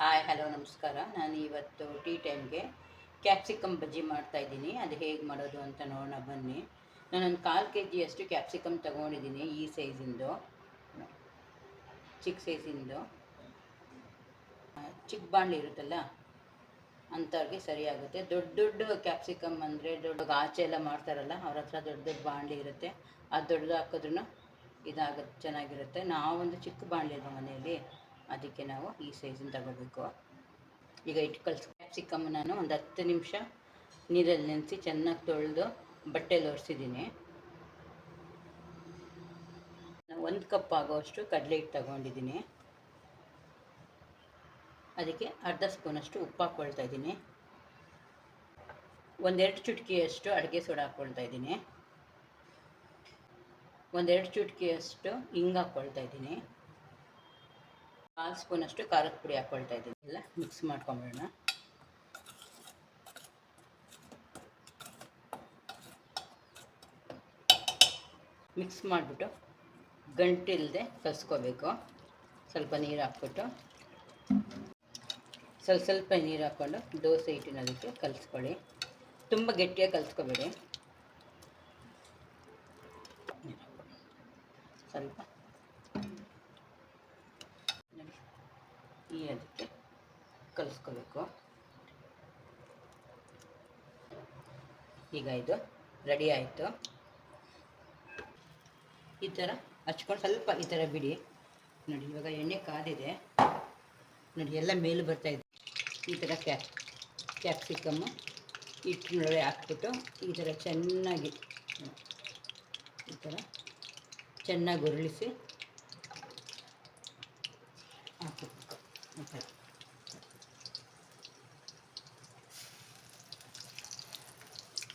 Hi, hello, ನಮಸ್ಕಾರ. ನಾನು ಇವತ್ತು ಟೀ ಟೈಮ್ಗೆ ಕ್ಯಾಪ್ಸಿಕಮ್ ಬಜ್ಜಿ ಮಾಡ್ತಾ ಇದ್ದೀನಿ. ಅದು ಹೇಗೆ ಮಾಡೋದು ಅಂತ ನೋಡೋಣ, ಬನ್ನಿ. ನಾನೊಂದು ಕಾಲು ಕೆ ಜಿಯಷ್ಟು ಕ್ಯಾಪ್ಸಿಕಮ್ ತೊಗೊಂಡಿದ್ದೀನಿ ಈ ಸೈಜಿಂದು. ಚಿಕ್ಕ ಸೈಜಿಂದು. ಚಿಕ್ಕ ಬಾಣಲಿ ಇರುತ್ತಲ್ಲ, ಅಂಥವ್ರಿಗೆ ಸರಿಯಾಗುತ್ತೆ ದೊಡ್ಡ ದೊಡ್ಡ ಕ್ಯಾಪ್ಸಿಕಮ್ ಅಂದರೆ ದೊಡ್ಡ ಆಚೆ ಎಲ್ಲ ಮಾಡ್ತಾರಲ್ಲ, ಅವ್ರ ಹತ್ರ ದೊಡ್ಡ ದೊಡ್ಡ ಬಾಣಲಿ ಇರುತ್ತೆ. ಅದು ದೊಡ್ಡದು ಹಾಕಿದ್ರೂ ಇದಾಗುತ್ತೆ ಚೆನ್ನಾಗಿರುತ್ತೆ. ನಾವೊಂದು ಚಿಕ್ಕ ಬಾಂಡ್ಲಿ ಇದೆ ಮನೆಯಲ್ಲಿ? ಅದಕ್ಕೆ ನಾವು ಈ ಸೈಜನ್ನು ತಗೋಬೇಕು. ಈಗ ಇಟ್ಟು ಕಲ್ಸಿ ಕ್ಯಾಪ್ಸಿಕಮ್ ನಾನು ಒಂದು ಹತ್ತು ನಿಮಿಷ ನೀರಲ್ಲಿ ನೆನೆಸಿ ಚೆನ್ನಾಗಿ ತೊಳೆದು ಬಟ್ಟೆಲಿ ಒರೆಸಿದ್ದೀನಿ. ಒಂದು ಕಪ್ ಆಗೋಷ್ಟು ಕಡಲೆ ಹಿಟ್ಟು ತಗೊಂಡಿದ್ದೀನಿ. ಅದಕ್ಕೆ ಅರ್ಧ ಸ್ಪೂನಷ್ಟು ಉಪ್ಪು ಹಾಕ್ಕೊಳ್ತಾ ಇದ್ದೀನಿ. ಒಂದೆರಡು ಚುಟಕಿಯಷ್ಟು ಅಡುಗೆ ಸೋಡಾ ಹಾಕ್ಕೊಳ್ತಾ ಇದ್ದೀನಿ. ಒಂದೆರಡು ಚುಟಕಿಯಷ್ಟು ಹಿಂಗೆ ಹಾಕ್ಕೊಳ್ತಾ ಇದ್ದೀನಿ. ಕಾಲು ಸ್ಪೂನಷ್ಟು ಖಾರದ ಪುಡಿ ಹಾಕ್ಕೊಳ್ತಾ ಇದ್ದೀನಿ. ಎಲ್ಲ ಮಿಕ್ಸ್ ಮಾಡ್ಕೊಂಬಿಡೋಣ. ಮಿಕ್ಸ್ ಮಾಡಿಬಿಟ್ಟು ಗಂಟಿಲ್ಲದೆ ಕಲಿಸ್ಕೋಬೇಕು. ಸ್ವಲ್ಪ ನೀರು ಹಾಕ್ಬಿಟ್ಟು. ಸ್ವಲ್ಪ ಸ್ವಲ್ಪ ನೀರು ಹಾಕ್ಕೊಂಡು ದೋಸೆ ಹಿಟ್ಟಿನ ಅದಕ್ಕೆ ಕಲಿಸ್ಕೊಳ್ಳಿ. ತುಂಬ ಗಟ್ಟಿಯಾಗಿ ಕಲಿಸ್ಕೋಬೇಡಿ. ಸ್ವಲ್ಪ. ಈ ಅದಕ್ಕೆ ಕಲಿಸ್ಕೋಬೇಕು. ಈಗ ಇದು ರೆಡಿ ಆಯಿತು. ಈ ಥರ ಹಚ್ಕೊಂಡು ಸ್ವಲ್ಪ ಈ ಥರ ಬಿಡಿ. ನೋಡಿ, ಇವಾಗ ಎಣ್ಣೆ ಕಾದಿದೆ. ನೋಡಿ, ಎಲ್ಲ ಮೇಲೆ ಇದೆ. ಈ ಥರ ಕ್ಯಾಪ್ ಕ್ಯಾಪ್ಸಿಕಮ್ಮು ಹಿಟ್ಟಿನೊಳಗೆ ಹಾಕ್ಬಿಟ್ಟು ಈ ಥರ ಚೆನ್ನಾಗಿ ಈ ಥರ ಚೆನ್ನಾಗಿ ಉರುಳಿಸಿ ಹಾಕಬೇಕು ಈ ಥರ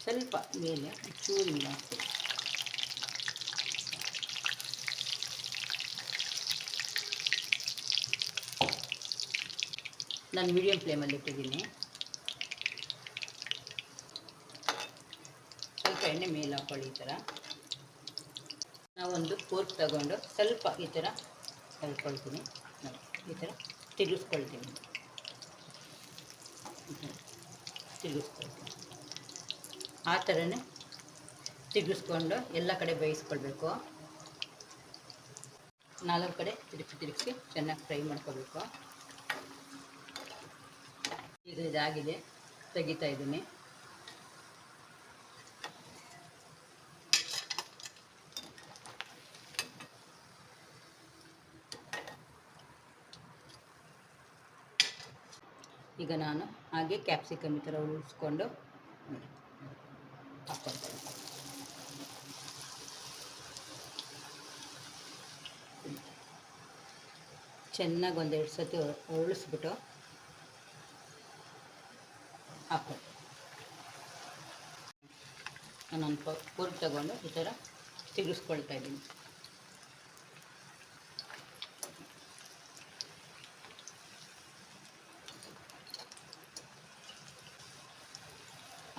ಸ್ವಲ್ಪ ಮೇಲೆ ಚೂರು ನೀರು ನಾನು ಮೀಡಿಯಂ ಫ್ಲೇಮಲ್ಲಿ ಇಟ್ಟಿದ್ದೀನಿ. ಸ್ವಲ್ಪ ಎಣ್ಣೆ ಮೇಲೆ ಹಾಕ್ಕೊಳ್ಳಿ ಈ ಥರ. ನಾವೊಂದು ಫೋರ್ಕ್ ತಗೊಂಡು ಸ್ವಲ್ಪ ಈ ಥರ ಹೇಳ್ಕೊಳ್ತೀನಿ ಈ ಥರ. ತಿರುಗಿಸ್ಕೊಳ್ತೀನಿ ತಿರುಗಿಸ್ಕೊಳ್ತೀನಿ ಆ ಥರನೇ ತಿರುಗಿಸ್ಕೊಂಡು ಎಲ್ಲ ಕಡೆ ಬೇಯಿಸ್ಕೊಳ್ಬೇಕು. ನಾಲ್ಕು ಕಡೆ ತಿರುಗಿ ತಿರುಗಿಸಿ ಚೆನ್ನಾಗಿ ಫ್ರೈ ಮಾಡ್ಕೋಬೇಕು ಈಗ ಇದಾಗಿದೆ. ತೆಗಿತಾ ಇದ್ದೀನಿ. ಈಗ ನಾನು ಹಾಗೆ ಕ್ಯಾಪ್ಸಿಕಮ್ ಈ ಥರ ಉಳಿಸ್ಕೊಂಡು ಹಾಕ್ಕೊಳ್ತೇನೆ ಚೆನ್ನಾಗಿ ಒಂದೆರಡು ಸತಿ ಉರುಳಿಸ್ಬಿಟ್ಟು ಹಾಕ್ಕೊಳ್ಳಿ ನಾನೊಂದು ಪೂರ್ತಿ ತಗೊಂಡು ಈ ಥರ ತಿರುಗಿಸ್ಕೊಳ್ತಾ ಇದ್ದೀನಿ.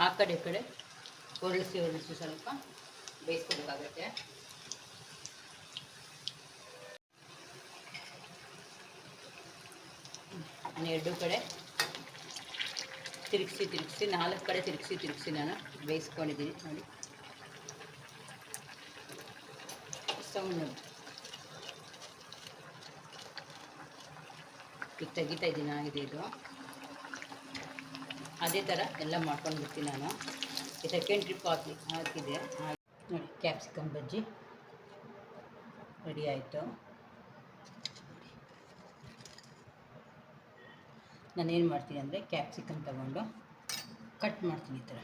ಆ ಕಡೆ ಈ ಕಡೆ ಹೊರಳಿಸಿ ಹೊರಳಿಸಿ ಸ್ವಲ್ಪ ಬೇಯಿಸ್ಕೊಬೇಕಾಗತ್ತೆ. ಎರಡು ಕಡೆ ತಿರುಗಿಸಿ ತಿರುಗಿಸಿ, ನಾಲ್ಕು ಕಡೆ ತಿರುಗಿಸಿ ತಿರುಗಿಸಿ ನಾನು ಬೇಯಿಸ್ಕೊಂಡಿದ್ದೀನಿ. ನೋಡಿ. ಸೌಂಡ್ ತೆಗಿತಾ ಇದ್ದೀನಿ, ಆಗಿದೆ ಇದು. ಅದೇ ಥರ ಎಲ್ಲ ಮಾಡ್ಕೊಂಡು ಬಿಡ್ತೀನಿ ನಾನು. ಈ ಸೆಕೆಂಡ್ ಟ್ರಿಪ್ ಹಾಕಿ ಹಾಕಿದೆ. ನೋಡಿ ಕ್ಯಾಪ್ಸಿಕಮ್ ಬಜ್ಜಿ. ರೆಡಿ ಆಯಿತು. ನಾನೇನು ಮಾಡ್ತೀನಿ ಅಂದರೆ ಕ್ಯಾಪ್ಸಿಕಮ್ ತಗೊಂಡು ಕಟ್ ಮಾಡ್ತೀನಿ ಈ ಥರ.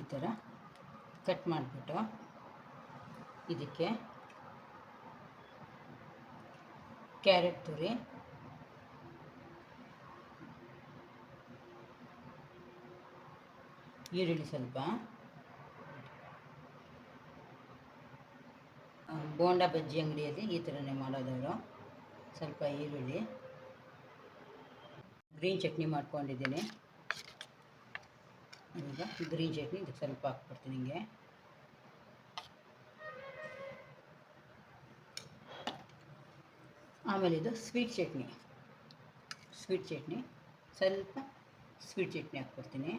ಈ ಥರ ಕಟ್ ಮಾಡಿಬಿಟ್ಟು ಇದಕ್ಕೆ ಕ್ಯಾರೆಟ್ ತುರಿ. ಈರುಳ್ಳಿ ಸ್ವಲ್ಪ. ಬೋಂಡ ಬಜ್ಜಿ ಅಂಗಡಿಯಲ್ಲಿ ಈ ಥರನೇ ಮಾಡೋದವರು. ಸ್ವಲ್ಪ ಈರುಳ್ಳಿ. ಗ್ರೀನ್ ಚಟ್ನಿ ಮಾಡ್ಕೊಂಡಿದ್ದೀನಿ. ಈಗ ಗ್ರೀನ್ ಚಟ್ನಿ ಇದಕ್ಕೆ ಸ್ವಲ್ಪ ಹಾಕ್ಬಿಡ್ತೀನಿ ಹಿಂಗೆ. ಆಮೇಲೆ ಇದು ಸ್ವೀಟ್ ಚಟ್ನಿ. ಸ್ವೀಟ್ ಚಟ್ನಿ. ಸ್ವಲ್ಪ ಸ್ವೀಟ್ ಚಟ್ನಿ ಹಾಕ್ಕೊಡ್ತೀನಿ.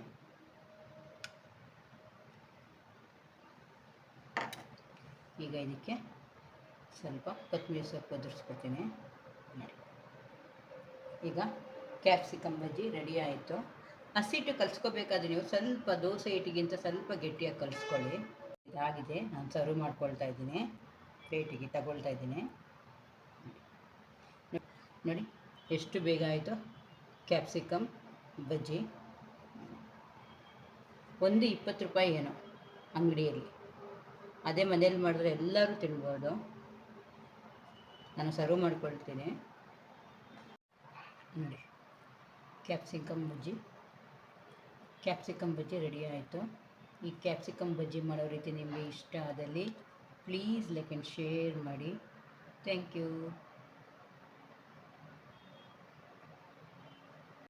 ಈಗ ಇದಕ್ಕೆ ಸ್ವಲ್ಪ ಕೊತ್ತಂಬರಿ ಸೊಪ್ಪು ಉದುರಿಸ್ಕೊತೀನಿ ನೋಡಿ. ಈಗ ಕ್ಯಾಪ್ಸಿಕಮ್ ಬಜ್ಜಿ ರೆಡಿ ಆಯಿತು. ಹಸಿಟ್ಟು ಕಲಿಸ್ಕೋಬೇಕಾದ್ರೆ ನೀವು ಸ್ವಲ್ಪ ದೋಸೆ ಹಿಟ್ಟಿಗಿಂತ ಸ್ವಲ್ಪ ಗಟ್ಟಿಯಾಗಿ ಕಲಿಸ್ಕೊಳ್ಳಿ. ಇದಾಗಿದೆ. ನಾನು ಸರ್ವ್ ಮಾಡ್ಕೊಳ್ತಾ ಇದ್ದೀನಿ. ಪ್ಲೇಟಿಗೆ ತಗೊಳ್ತಾ ಇದ್ದೀನಿ. ನೋಡಿ, ಎಷ್ಟು ಬೇಗ ಆಯಿತು? ಕ್ಯಾಪ್ಸಿಕಮ್ ಬಜ್ಜಿ, ಒಂದು ಇಪ್ಪತ್ತು ರೂಪಾಯಿ ಏನೋ ಅಂಗಡಿಯಲ್ಲಿ. ಅದೇ ಮನೇಲಿ ಮಾಡಿದ್ರೆ ಎಲ್ಲರೂ ತಿನ್ಬೋದು. ನಾನು ಸರ್ವ್ ಮಾಡ್ಕೊಳ್ತೀನಿ. ನೋಡಿ capsicum bajji. Capsicum bajji ready ಆಯಿತು. ಈ ಕ್ಯಾಪ್ಸಿಕಮ್ ಬಜ್ಜಿ ಮಾಡೋ ರೀತಿ ನಿಮಗೆ ಇಷ್ಟ ಆದಲ್ಲಿ ಪ್ಲೀಸ್ ಲೈಕ್ ಆ್ಯಂಡ್ ಶೇರ್ ಮಾಡಿ. Thank you.